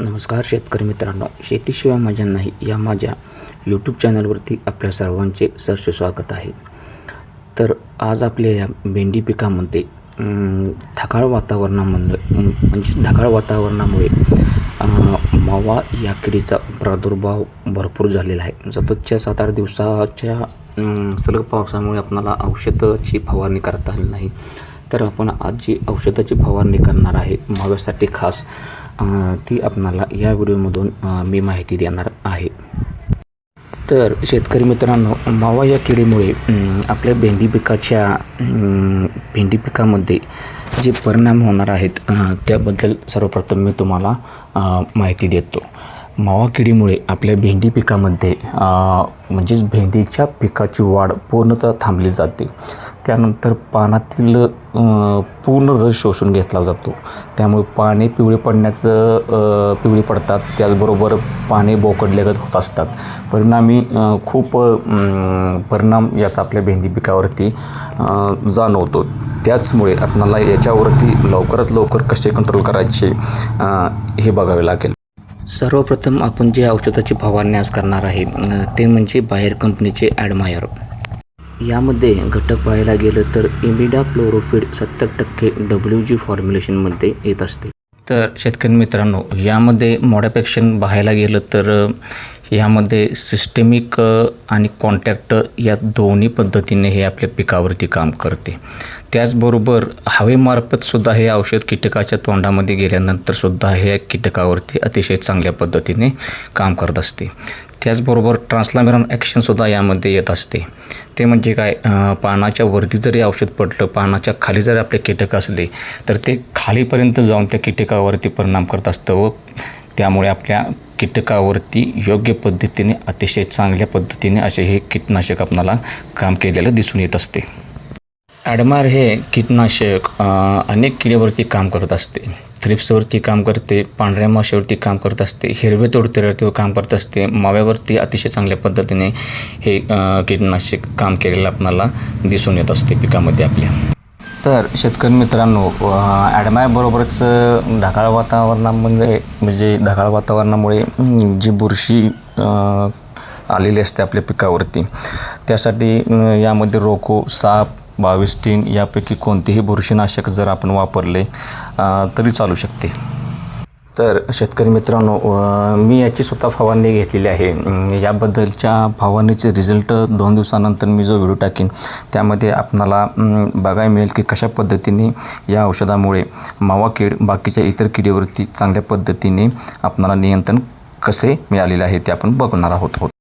नमस्कार शेतकरी मित्रांनो शेतीशिवाय मजा नाही या माझ्या यूट्यूब चॅनलवरती आपल्या सर्वांचे सरसे स्वागत आहे. तर आज आपल्या या भेंडी पिकामध्ये ढगाळ वातावरणामुळे म्हणजे ढगाळ वातावरणामुळे मावा या किडीचा प्रादुर्भाव भरपूर झालेला आहे. सततच्या सात आठ दिवसाच्या सलग पावसामुळे आपणाला औषधाची फवारणी करता आली नाही. तर आपण आज जी औषधाची फवारणी करणार आहे माव्यासाठी खास. ती आपणाला या व्हिडिओमधून मी माहिती देणार आहे. तर शेतकरी मित्रांनो मावा या किडीमुळे आपल्या भेंडी पिकाच्या भेंडी पिकामध्ये जे परिणाम होणार आहेत त्याबद्दल सर्वप्रथम मी तुम्हाला माहिती देतो. मावा किडीमुळे आपल्या भेंडी पिकामध्ये म्हणजेच भेंडीच्या पिकाची वाढ पूर्णतः थांबली जाते. त्यानंतर पानातील पूर्ण रस शोषून घेतला जातो. त्यामुळे पाने पिवळे पडण्याचं पिवळी पडतात. त्याचबरोबर पाने बोकडलेगत होत असतात. परिणामी खूप परिणाम याचा आपल्या भेंडी पिकावरती जाणवतो. त्याचमुळे आपणाला याच्यावरती लवकरात लवकर कसे कंट्रोल करायचे हे बघावे लागेल. सर्वप्रथम आपण जे औषधाची फवारणी आज करणार आहे ते म्हणजे बाहेर कंपनीचे ॲडमायर यामध्ये घटक पाहायला गेलं तर इमिडा क्लोरोफिड सत्तर टक्के डब्ल्यू जी फॉर्म्युलेशनमध्ये येत असते. तर शेतकरी मित्रांनो यामध्ये मॉडिफिकेशन पाहायला गेलं तर ह्यामध्ये यामध्ये सिस्टेमिक आणि कॉन्टॅक्ट या दोन्ही पद्धतीने हे आपल्या पिकावरती काम करते. त्याचबरोबर हवेमार्फतसुद्धा हे औषध कीटकाच्या तोंडामध्ये गेल्यानंतरसुद्धा हे कीटकावरती अतिशय चांगल्या पद्धतीने काम करत असते. त्याचबरोबर ट्रान्सलामेरॉन ॲक्शनसुद्धा यामध्ये येत असते. ते म्हणजे काय पानाच्या वरती जरी औषध पडलं पानाच्या खाली जर आपले कीटक असले तर ते खालीपर्यंत जाऊन त्या कीटकावरती परिणाम करत असतं व त्यामुळे आपल्या कीटकावरती योग्य पद्धतीने अतिशय चांगल्या पद्धतीने असे हे कीटनाशक आपणाला काम केलेलं दिसून येत असते. ॲडमार हे कीटनाशक अनेक किडेवरती काम करत असते. थ्रिप्सवरती काम करते पांढऱ्या माशावरती काम करत असते हिरवे तोडतेवरती काम करत असते माव्यावरती अतिशय चांगल्या पद्धतीने हे कीटनाशक काम केलेलं आपणाला दिसून येत असते पिकामध्ये आपल्या. तर शेतकरी मित्रांनो ॲडमायबरोबरच ढगाळ वातावरणामध्ये म्हणजे ढगाळ वातावरणामुळे जी बुरशी आलेली असते आपल्या पिकावरती त्यासाठी यामध्ये रोको साप बाविस्टीन यापैकी कोणतेही बुरशीनाशक जर आपण वापरले तरी चालू शकते. तर शेतकरी मित्रांनो मी याची स्वतः फवारणी घेतलेली आहे. याबद्दलच्या फवारणीचे रिझल्ट दोन दिवसानंतर मी जो व्हिडिओ टाकीन त्यामध्ये आपणाला बघायला मिळेल की कशा पद्धतीने या औषधामुळे मावा कीड बाकीच्या इतर किडीवरती चांगल्या पद्धतीने आपणाला नियंत्रण कसे मिळालेले आहे ते आपण बघणार आहोत.